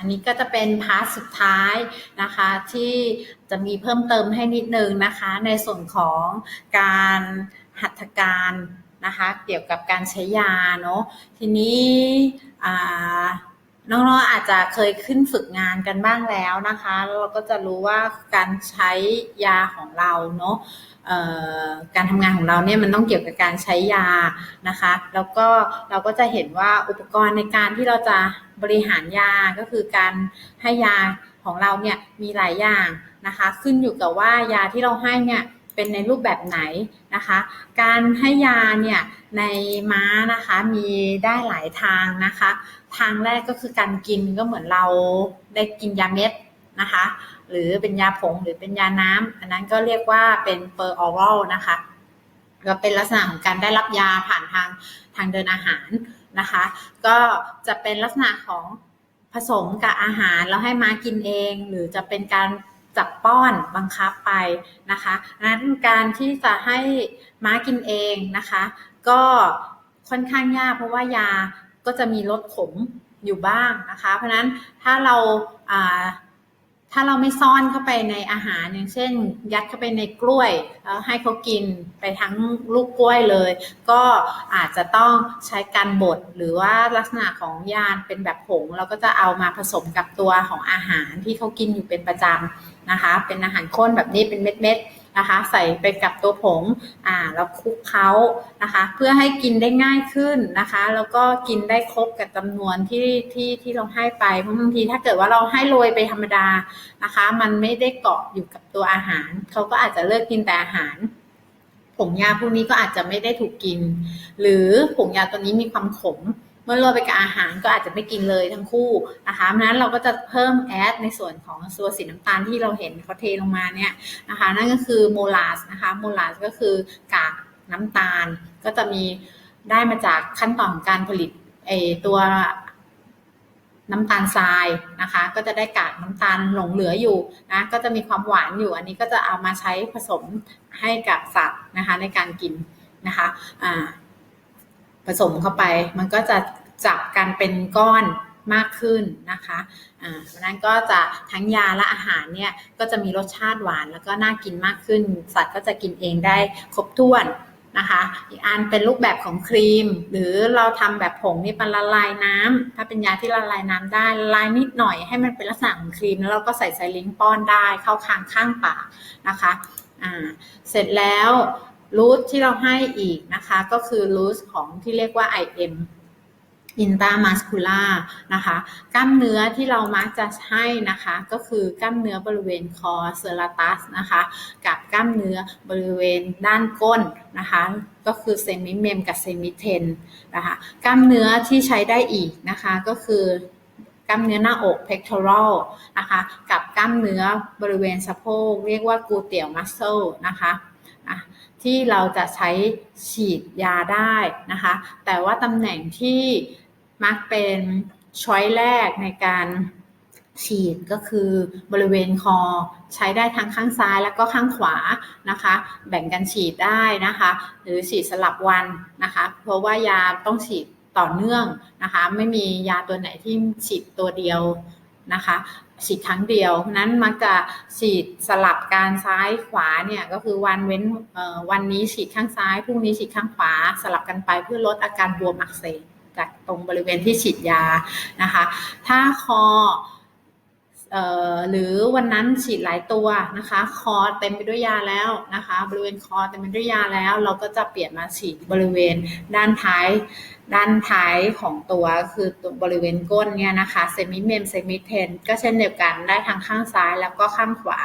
อันนี้ก็จะเป็นพาร์ทสุดท้ายนะคะที่จะมีเพิ่มเติมให้นิดนึงนะคะ ในส่วนของการหัตถการนะคะเกี่ยวกับการใช้ยาเนาะทีนี้น้องๆอาจจะเคยขึ้นฝึกงานกันบ้างแล้วนะคะแล้วเราก็จะรู้ว่าการใช้ยาของเราเนาะ การทำงานของเราเนี่ยมันต้องเกี่ยวกับการใช้ยานะคะ แล้วก็เราก็จะเห็นว่าอุปกรณ์ในการที่เราจะบริหารยาก็คือการให้ยาของเราเนี่ยมีหลายอย่างนะคะ ขึ้นอยู่กับว่ายาที่เราให้เนี่ยเป็นในรูปแบบไหนนะคะ การให้ยาเนี่ยในม้านะคะมีได้หลายทางนะคะ ทางแรกก็คือการกินก็เหมือนเราได้กินยาเม็ดนะคะ หรือเป็นยาผงหรือเป็นยาน้ำอันนั้นก็เรียกว่าเป็นเปอร์ออรัลนะคะก็เป็นลักษณะของการได้รับยาผ่านทางทางเดินอาหารนะคะ ก็จะเป็นลักษณะของผสมกับอาหารแล้วให้ม้ากินเอง หรือจะเป็นการจับป้อนบังคับไปนะคะนั้นการที่จะให้ม้ากินเองนะคะ ก็ค่อนข้างยากเพราะว่ายาก็จะมีรสขมอยู่บ้างนะคะ เพราะนั้นถ้าเราา ถ้าเราไม่ซ่อนเข้าไปในอาหารอย่างเช่น ยัดเข้าไปในกล้วยแล้วให้เขากินไปทั้งลูกกล้วยเลย ก็อาจจะต้องใช้การบดหรือว่าลักษณะของยานเป็นแบบผงเราก็จะเอามาผสมกับตัวของอาหารที่เขากินอยู่เป็นประจำนะคะ เป็นอาหารข้นแบบนี้เป็นเม็ดๆ นะคะ ใส่ไปกับตัวผงอ่าแล้วคลุกเคล้านะคะ เพื่อให้กินได้ง่ายขึ้นนะคะ แล้วก็กินได้ครบกับจำนวนที่ที่ที่เราให้ไปเพราะบางทีถ้าเกิดว่าเราให้โรยไปธรรมดานะคะ มันไม่ได้เกาะอยู่กับตัวอาหาร เขาก็อาจจะเลิกกินแต่อาหารผงยาพวกนี้ก็อาจจะไม่ได้ถูกกิน หรือผงยาตัวนี้มีความขม มื่อโรยไปกับอาหารก็อาจจะไม่กินเลยทั้งคู่นะคะเพราะนั้นเราก็จะเพิ่มแอดในส่วนของตัวสีน้ำตาลที่เราเห็นเขาเทลงมาเนี่ยนะคะนั่นก็คือโมลาสนะคะโมลาสก็คือกากน้ำตาลก็จะมีได้มาจากขั้นตอนของการผลิตไอตัวน้ำตาลทรายนะคะ ก็จะได้กากน้ำตาลหลงเหลืออยู่นะก็จะมีความหวานอยู่ อันนี้ก็จะเอามาใช้ผสมให้กับสัตว์นะคะในการกินนะคะผสมเข้าไปมันก็จะ จับกันเป็นก้อนมากขึ้นนะคะอ่าเพราะนั้นก็จะทั้งยาและอาหารเนี่ยก็จะมีรสชาติหวานแล้วก็น่ากินมากขึ้น สัตว์ก็จะกินเองได้ครบถ้วนนะคะอีกอันเป็นรูปแบบของครีม หรือเราทำแบบผงนี่เป็นละลายน้ำถ้าเป็นยาที่ละลายน้ำได้ละลายนิดหน่อยให้มันเป็นลักษณะของครีม แล้วเราก็ใส่ไซลิงป้อนได้เข้าคางข้างปากนะคะอ่าเสร็จแล้วรูทที่เราให้อีกนะคะ ก็คือรูทของที่เรียกว่า IM อินตามาสคูล่านะคะ กล้ามเนื้อที่เรามักจะให้นะคะ ก็คือกล้ามเนื้อบริเวณคอเซราตัสนะคะ กับกล้ามเนื้อบริเวณด้านก้นนะคะ ก็คือเซมิเมมกับเซมิเทนนะคะ กล้ามเนื้อที่ใช้ได้อีกนะคะ ก็คือกล้ามเนื้อหน้าอก pectoral นะคะ กับกล้ามเนื้อบริเวณสะโพกเรียกว่ากูเตียวมัสเซลนะคะที่เราจะใช้ฉีดยาได้นะคะ แต่ว่าตำแหน่งที่ มักเป็นช้อยแรกในการฉีดก็คือบริเวณคอใช้ได้ทั้งข้างซ้ายแล้วก็ข้างขวานะคะ แบ่งกันฉีดได้นะคะ หรือฉีดสลับวันนะคะ เพราะว่ายาต้องฉีดต่อเนื่องนะคะ ไม่มียาตัวไหนที่ฉีดตัวเดียวนะคะฉีดครั้งเดียวนั้นมักจะฉีดสลับการซ้ายขวาเนี่ยก็คือวันเว้นวันนี้ฉีดข้างซ้ายพรุ่งนี้ฉีดข้างขวา สลับกันไปเพื่อลดอาการบวมอักเสบ จากตรงบริเวณที่ฉีดยานะคะ ถ้าคอหรือวันนั้นฉีดหลายตัวนะคะ คอเต็มไปด้วยยาแล้วนะคะ บริเวณคอเต็มไปด้วยยาแล้ว เราก็จะเปลี่ยนมาฉีดบริเวณด้านท้าย ด้านท้ายของตัวคือตัวบริเวณก้นเนี่ยนะคะเซมิเมมเซมิเทนก็เช่นเดียวกันได้ทั้งข้างซ้ายแล้วก็ข้างขวา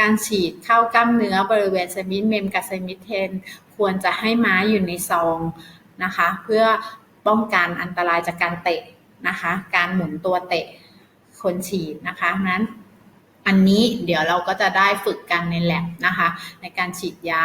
การฉีดเข้ากล้ามเนื้อบริเวณเซมิเมมกับเซมิเทนควรจะให้ม้าอยู่ในซองนะคะ เพื่อ ป้องกันอันตรายจากการเตะนะคะ การหมุนตัวเตะคนฉีดนะคะนั้นอันนี้เดี๋ยวเราก็จะได้ฝึกกันในแลบนะคะ ในการฉีดยา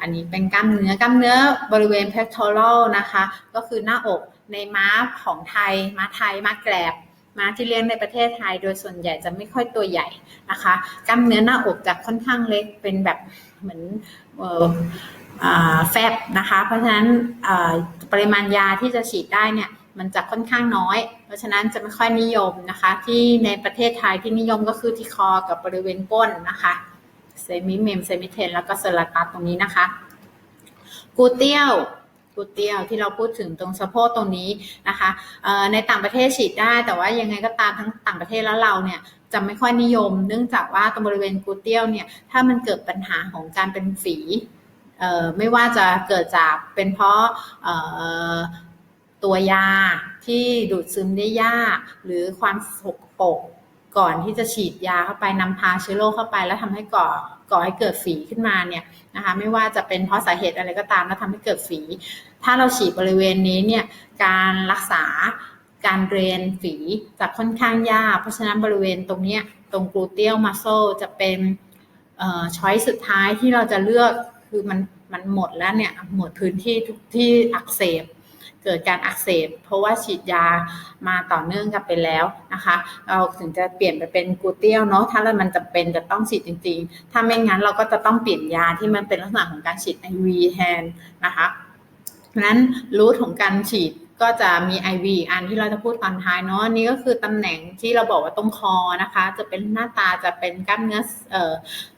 อันนี้เป็นกล้ามเนื้อกล้ามเนื้อบริเวณ pectoral นะคะ ก็คือหน้าอกในม้าของไทย ม้าไทยม้าแกลบม้าที่เลี้ยงในประเทศไทย โดยส่วนใหญ่จะไม่ค่อยตัวใหญ่นะคะกล้ามเนื้อหน้าอกจะค่อนข้างเล็กเป็นแบบเหมือนแฟบนะคะ เพราะฉะนั้น ปริมาณยาที่จะฉีดได้เนี่ยมันจะค่อนข้างน้อย เพราะฉะนั้นจะไม่ค่อยนิยมนะคะ ที่ในประเทศไทยที่นิยมก็คือที่คอกับบริเวณก้นนะคะเซมิเมมเซมิเทนแล้วก็เซอร์ตัสตรงนี้นะคะกูเตี้ยวกูเตี้ยวที่เราพูดถึงตรงสะโพกตรงนี้นะคะในต่างประเทศฉีดได้ แต่ว่ายังไงก็ตามทั้งต่างประเทศแล้วเราเนี่ยจะไม่ค่อยนิยม เนื่องจากว่าตรงบริเวณกูเตี้ยวเนี่ยถ้ามันเกิดปัญหาของการเป็นฝี ไม่ว่าจะเกิดจากเป็นเพราะตัวยาที่ดูดซึมได้ยาก หรือความสกปรกก่อนที่จะฉีดยาเข้าไปนำพาเชื้อโรคเข้าไป แล้วทำให้ก่อก่อให้เกิดฝีขึ้นมาเนี่ยนะคะไม่ว่าจะเป็นเพราะสาเหตุอะไรก็ตามแล้วทำให้เกิดฝี ถ้าเราฉีดบริเวณนี้เนี่ยการรักษาการเรนฝีจะค่อนข้างยากเพราะฉะนั้นบริเวณตรงนี้ตรงกลูเตียลมัสโซจะเป็นช้อยสุดท้ายที่เราจะเลือก คือมันมันหมดแล้วเนี่ยหมดพื้นที่ทุกที่อักเสบ เกิดการอักเสบ เพราะว่าฉีดยามาต่อเนื่องกันไปแล้วนะคะ เราถึงจะเปลี่ยนไปเป็นกูเตียวเนาะถ้าเรามันจะเป็นจะต้องฉีดจริง ๆ ถ้าไม่งั้นเราก็จะต้องเปลี่ยนยาที่มันเป็นลักษณะของการฉีดไอวีแทนนะคะนั้นรูทของการฉีด ก็จะมี IV อันที่เราจะพูดตอนท้ายเนาะนี่ก็คือตำแหน่งที่เราบอกว่าตรงคอนะคะ จะเป็นหน้าตาจะเป็นกล้ามเนื้อเอ่อ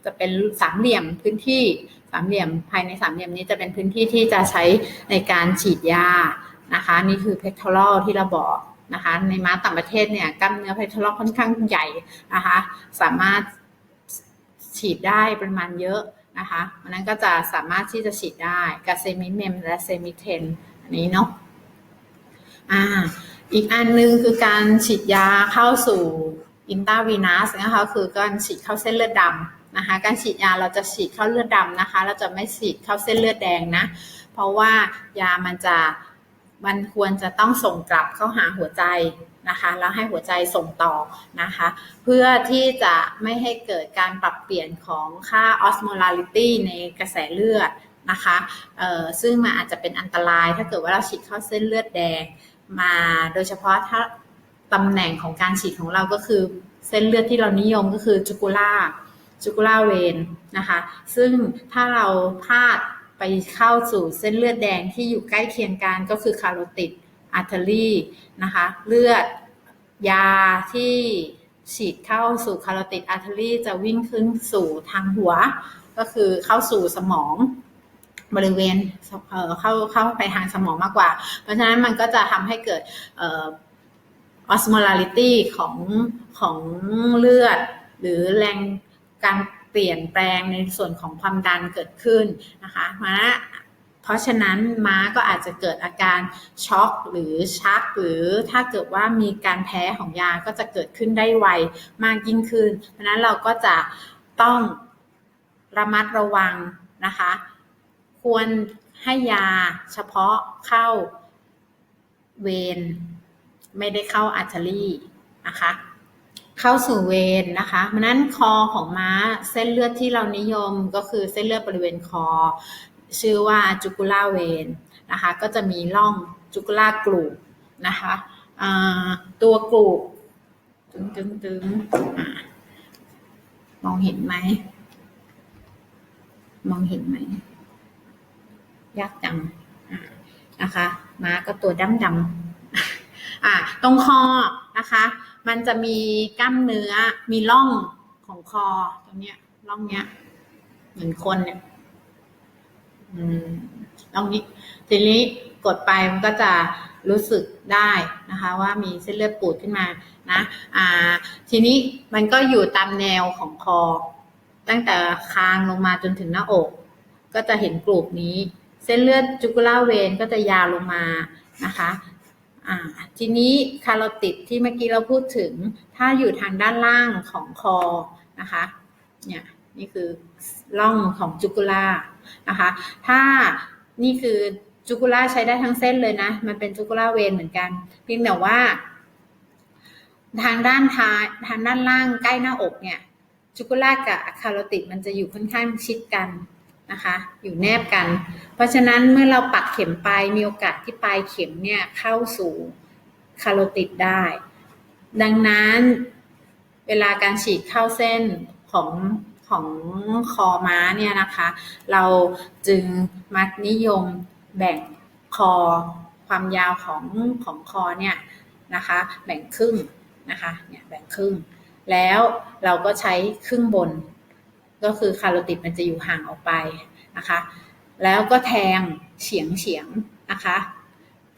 จะเป็นสามเหลี่ยมพื้นที่สามเหลี่ยมภายในสามเหลี่ยมนี้จะเป็นพื้นที่ที่จะใช้ในการฉีดยานะคะ นี่คือ pectoral ที่เราบอกนะคะ ในม้าต่างประเทศเนี่ยกล้ามเนื้อ pectoral ค่อนข้างใหญ่นะคะ สามารถฉีดได้ปริมาณเยอะนะคะเพราะนั้นก็จะสามารถที่จะฉีดได้กับเซมิเมมและเซมิเทนอันนี้เนาะ อ่าอีกอันนึงคือการฉีดยาเข้าสู่อินตาวีนัสนะคะคือการฉีดเข้าเส้นเลือดดำนะคะการฉีดยาเราจะฉีดเข้าเลือดดำนะคะ เราจะไม่ฉีดเข้าเส้นเลือดแดงนะ เพราะว่ายามันจะมันควรจะต้องส่งกลับเข้าหาหัวใจนะคะแล้วให้หัวใจส่งต่อนะคะ เพื่อที่จะไม่ให้เกิดการปรับเปลี่ยนของค่าออสโมลาริตี้ในกระแสเลือดนะคะซึ่งมันอาจจะเป็นอันตรายถ้าเกิดว่าเราฉีดเข้าเส้นเลือดแดง มาโดยเฉพาะถ้าตำแหน่งของการฉีดของเราก็คือเส้นเลือดที่เรานิยมก็คือจูกูล่าจูกูล่าเวนนะคะ ซึ่งถ้าเราพลาดไปเข้าสู่เส้นเลือดแดงที่อยู่ใกล้เคียงกันก็คือคาร์โรติดอาร์เทอรี่นะคะเลือดยาที่ฉีดเข้าสู่คาร์โรติดอาร์เทอรี่จะวิ่งขึ้นสู่ทางหัว ก็คือเข้าสู่สมอง บริเวณเข้าเข้าไปทางสมองมากกว่า เพราะฉะนั้นมันก็จะทำให้เกิดออสโมลาริตี้ของของเลือด หรือแรงการเปลี่ยนแปลงในส่วนของความดันเกิดขึ้นนะคะมาเพราะฉะนั้นม้าก็อาจจะเกิดอาการช็อกหรือชัก หรือถ้าเกิดว่ามีการแพ้ของยาก็จะเกิดขึ้นได้ไวมากยิ่งขึ้น เพราะนั้นเราก็จะต้องระมัดระวังนะคะ ควรให้ยาเฉพาะเข้าเวนไม่ได้เข้าอัตเทอรี่นะคะ เข้าสู่เวนนะคะเพราะนั้นคอของม้าเส้นเลือดที่เรานิยมก็คือเส้นเลือดบริเวณคอ ชื่อว่าจูกูล่าเวนนะคะ ก็จะมีร่องจูกูล่ากลูบนะคะตัวกลูบตึงตึงตึงมองเห็นไหม มองเห็นไหม ยากจังนะคะม้าก็ตัวดำดำอ่าตรงคอนะคะ มันจะมีกล้ามเนื้อมีร่องของคอตรงเนี้ยร่องเนี้ย เหมือนคนเนี่ยร่องนี้ทีนี้กดไปมันก็จะรู้สึกได้นะคะ ว่ามีเส้นเลือดปูดขึ้นมานะอ่า ทีนี้มันก็อยู่ตามแนวของคอ ตั้งแต่คางลงมาจนถึงหน้าอก ก็จะเห็นกลุ่มนี้ ส้นเลือดจูกุล่าเวนก็จะยาวลงมานะคะทีนี้คาร์โรติดที่เมื่อกี้เราพูดถึง ถ้าอยู่ทางด้านล่างของคอนะคะเนี่ยนี่คือร่องของจูกุล่านะคะ ถ้านี่คือจูกุล่าใช้ได้ทั้งเส้นเลยนะ มันเป็นจูกุล่าเวนเหมือนกัน เพียงแต่ว่า ทางด้านท้ายทางด้านล่างใกล้หน้าอกเนี่ยจูกุล่ากับคาร์โรติดมันจะอยู่ค่อนข้างชิดกัน นะคะ อยู่แนบกัน เพราะฉะนั้นเมื่อเราปักเข็มไปมีโอกาสที่ปลายเข็มเนี่ยเข้าสู่คาโรติดได้ ดังนั้นเวลาการฉีดเข้าเส้นของของคอม้าเนี่ยนะคะ เราจึงมักนิยมแบ่งคอความยาวของของคอเนี่ยนะคะ แบ่งครึ่งนะคะเนี่ยแบ่งครึ่ง แล้วเราก็ใช้ครึ่งบน ก็คือคาโรติดมันจะอยู่ห่างออกไปนะคะ แล้วก็แทงเฉียงเฉียงนะคะ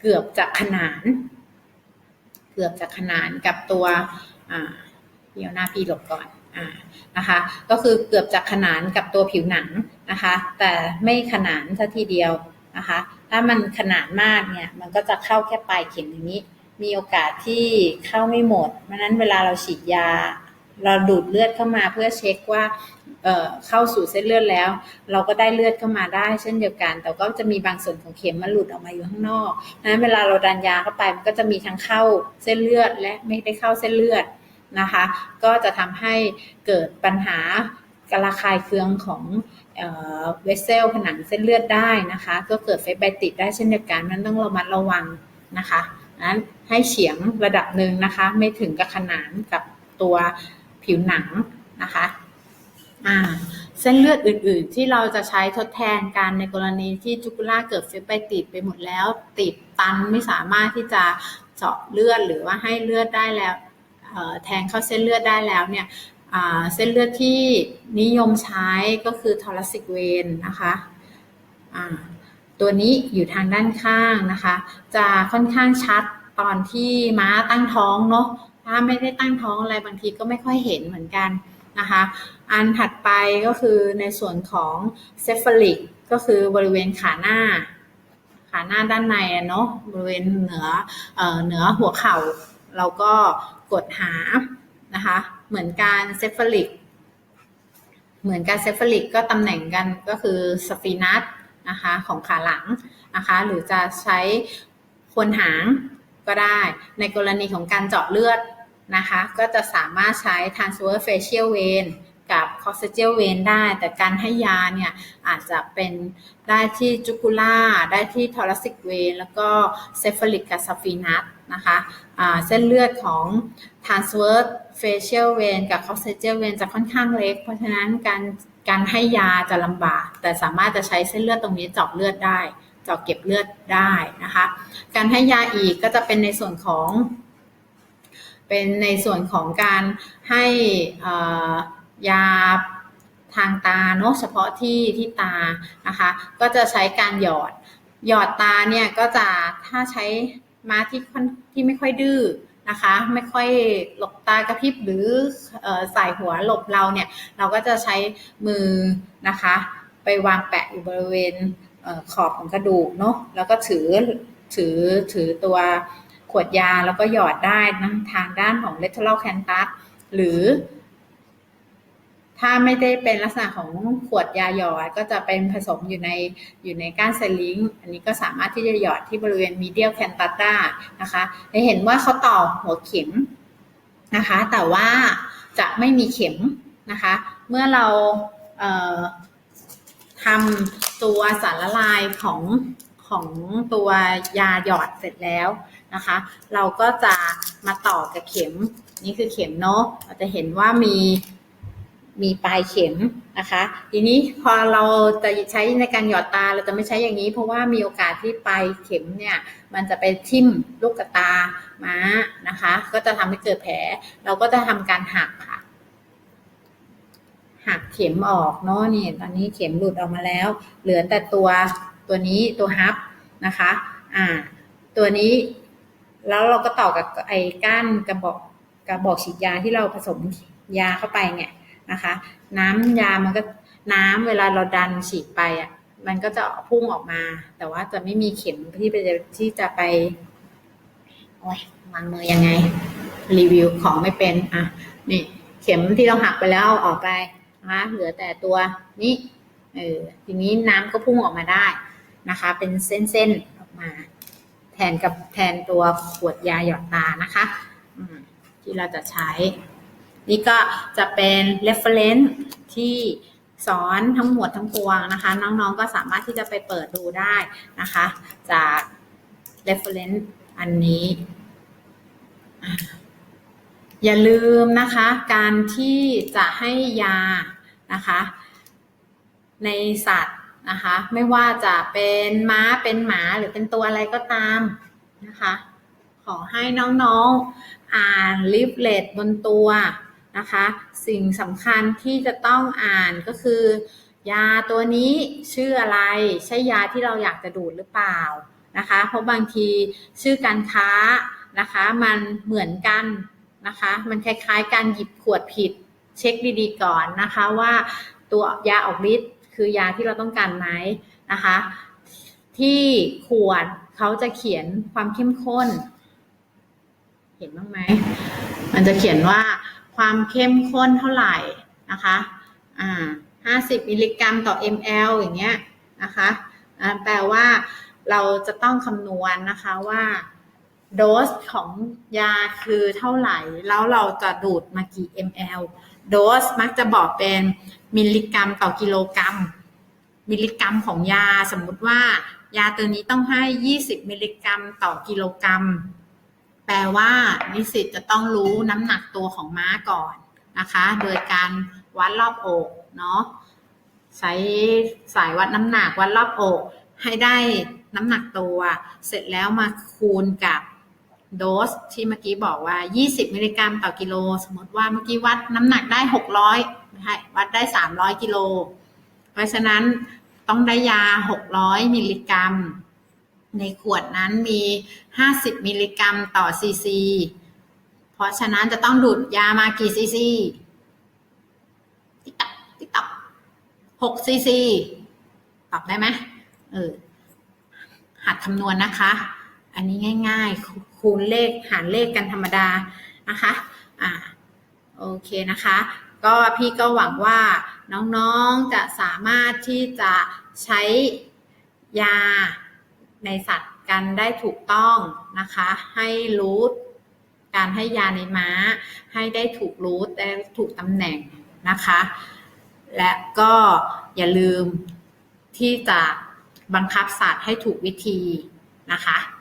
เกือบจะขนาน เกือบจะขนานกับตัวเดี๋ยวหน้าพี่หลบก่อนอ่านะคะ ก็คือเกือบจะขนานกับตัวผิวหนังนะคะ แต่ไม่ขนานซะทีเดียวนะคะ ถ้ามันขนานมากเนี่ย มันก็จะเข้าแค่ปลายเข็มอย่างนี้ มีโอกาสที่เข้าไม่หมดเพราะนั้นเวลาเราฉีดยา เราดูดเลือดเข้ามาเพื่อเช็คว่าเเข้าสู่เส้นเลือดแล้ว เราก็ได้เลือดเข้ามาได้เช่นเดียวกัน แต่ก็จะมีบางส่วนของเข็มมันหลุดออกมาอยู่ข้างนอกนั้นเวลาเราดันยาเข้าไปมันก็จะมีทั้งเข้าเส้นเลือดและไม่ได้เข้าเส้นเลือดนะคะ ก็จะทำให้เกิดปัญหากระคายเคืองของเวสเซลผนังเส้นเลือดได้นะคะ ก็เกิดไฟไบติดได้เช่นเดียวกันนั้นต้องระมัดระวังนะคะนั้นให้เฉียงระดับหนึ่งนะคะ ไม่ถึงกับขนานกับตัว ผิวหนังนะคะอ่าเส้นเลือดอื่นๆ ที่เราจะใช้ทดแทนกันในกรณีที่จุกุล่าเกิดเฟบไบติดไปหมดแล้ว ติดตันไม่สามารถที่จะเจาะเลือดหรือว่าให้เลือดได้แล้วแทงเข้าเส้นเลือดได้แล้วเนี่ยเส้นเลือดที่นิยมใช้ก็คือทอรัสิกเวนนะคะตัวนี้อยู่ทางด้านข้างนะคะ จะค่อนข้างชัดตอนที่ม้าตั้งท้องเนาะ ถ้าไม่ได้ตั้งท้องอะไรบางทีก็ไม่ค่อยเห็นเหมือนกันนะคะ อันถัดไปก็คือในส่วนของเซฟลิกก็คือบริเวณขาหน้า ขาหน้าด้านในเนาะบริเวณเหนือเอ่อเหนือหัวเข่า เราก็กดหานะคะ เหมือนการเซฟลิกเหมือนการเซฟลิกก็ตำแหน่งกันก็คือสฟีนัสนะคะของขาหลังนะคะ หรือจะใช้ควนหางก็ได้ ในกรณีของการเจาะเลือด นะคะ ก็จะสามารถใช้ transverse facial vein กับ coccygeal vein ได้ แต่การให้ยาเนี่ยอาจจะเป็นได้ที่จุกุล่าได้ที่ thoracic vein แล้วก็ cephalic กับ saphenous นะคะะเส้นเลือดของ transverse facial vein กับ coccygeal vein จะค่อนข้างเล็ก เพราะฉะนั้นการการให้ยาจะลำบาก แต่สามารถจะใช้เส้นเลือดตรงนี้เจาะเลือดได้เจาะเก็บเลือดได้นะคะ การให้ยาอีกก็จะเป็นในส่วนของ เป็นในส่วนของการให้ยาทางตาเนาะเฉพาะที่ที่ตานะคะก็จะใช้การหยอด หยอดตาเนี่ยก็จะถ้าใช้ม้าที่ที่ไม่ค่อยดื้อนะคะไม่ค่อยหลบตากระพริบหรือใส่หัวหลบเราเนี่ยเราก็จะใช้มือนะคะ ไปวางแปะอยู่บริเวณขอบของกระดูกเนาะแล้วก็ถือถือถือตัว ขวดยาแล้วก็หยอดได้ทางด้านของ lateral canthus หรือ ถ้าไม่ได้เป็นลักษณะของขวดยาหยอดก็จะเป็นผสมอยู่ในอยู่ในก้านไซลิงอันนี้ก็สามารถที่จะหยอดที่บริเวณมีเดียลแคนตัสได้นะคะจะเห็นว่าเขาต่อหัวเข็มนะคะ แต่ว่าจะไม่มีเข็มนะคะ เมื่อเราเทำตัวสารละลายของของตัวยาหยอดเสร็จแล้ว นะคะ เราก็จะมาต่อกับเข็ม นี่คือเข็มเนาะเราจะเห็นว่ามีมีปลายเข็มนะคะ ทีนี้พอเราจะใช้ในการหยอดตาเราจะไม่ใช้อย่างนี้ เพราะว่ามีโอกาสที่ปลายเข็มเนี่ยมันจะไปทิ่มลูกตาม้านะคะ ก็จะทำให้เกิดแผล เราก็จะทำการหักค่ะ หักเข็มออกเนาะนี่ตอนนี้เข็มหลุดออกมาแล้ว เหลือแต่ตัวตัวนี้ตัวฮับนะคะ อ่า ตัวนี้ แล้วเราก็ต่อกับไอ้ก้านกระบอกกระบอกฉีดยาที่เราผสมยาเข้าไปเนี่ยนะคะ น้ำยามันก็น้ำเวลาเราดันฉีดไปอะมันก็จะพุ่งออกมา แต่ว่าจะไม่มีเข็มที่ไปที่จะไปโอ้ยวางมือยังไง รีวิวของไม่เป็นอะนี่เข็มที่เราหักไปแล้วออกไปนะคะเหลือแต่ตัวนี้เออทีนี้น้ำก็พุ่งออกมาได้นะคะ เป็นเส้นๆออกมา แทนกับแทนตัวขวดยาหยอดตานะคะที่เราจะใช้ นี่ก็จะเป็น reference ที่สอนทั้งหมดทั้งปวงนะคะ น้องๆก็สามารถที่จะไปเปิดดูได้นะคะ จาก reference อันนี้ อย่าลืมนะคะ การที่จะให้ยานะคะ ในสัตว์ นะคะ ไม่ว่าจะเป็นม้าเป็นหมาหรือเป็นตัวอะไรก็ตามนะคะ ขอให้น้องๆอ่านลิฟเลตบนตัวนะคะ สิ่งสำคัญที่จะต้องอ่านก็คือ ยาตัวนี้ชื่ออะไร ใช่ยาที่เราอยากจะดูดหรือเปล่านะคะ เพราะบางทีชื่อการค้านะคะ มันเหมือนกันนะคะ มันคล้ายๆ การหยิบขวดผิดเช็คดีๆก่อนนะคะว่าตัวยาออกฤทธิ์ คือยาที่เราต้องการไหมนะคะ ที่ขวดเขาจะเขียนความเข้มข้น เห็นบ้างไหมมันจะเขียนว่าความเข้มข้นเท่าไหร่นะคะอ่า50มิลลิกรัมต่อ ml อย่างเงี้ยนะคะแปลว่าเราจะต้องคำนวณนะคะว่าโดสของยาคือเท่าไหร่ แล้วเราจะดูดมากี่ ml โดสมักจะบอกเป็นมิลลิกรัมต่อกิโลกรัม มิลลิกรัมของยาสมมุติว่า ยาตัวนี้ต้องให้ 20 มิลลิกรัมต่อกิโลกรัม แปลว่านิสิตจะต้องรู้น้ำหนักตัวของม้าก่อนนะคะ โดยการวัดรอบอกเนาะใช้สายวัดน้ำหนักวัดรอบอกให้ได้น้ำหนักตัว เสร็จแล้วมาคูณกับ โดสที่เมื่อกี้บอกว่า 20 มิลลิกรัมต่อกิโล สมมติว่าเมื่อกี้วัดน้ำหนักได้ 600นะคะวัดได้ 300 กิโล เพราะฉะนั้นต้องได้ยา 600 มิลลิกรัม ในขวดนั้นมี 50 มิลลิกรัมต่อซีซี เพราะฉะนั้นจะต้องดูดยามากี่ซีซีติ๊กตับติ๊กตับ6ซีซี ตอบได้ไหมเออหัดคำนวณนะคะ อันนี้ง่าย ๆ คูณเลขหารเลขกันธรรมดานะคะอ่าโอเคนะคะ ก็พี่ก็หวังว่าน้องๆจะสามารถที่จะใช้ยาในสัตว์กันได้ถูกต้องนะคะ ให้รู้การให้ยาในม้า ให้ได้ถูกรู้ได้ถูกตำแหน่งนะคะ และก็อย่าลืมที่จะบังคับสัตว์ให้ถูกวิธีนะคะอะ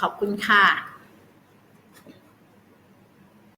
ขอบคุณค่ะ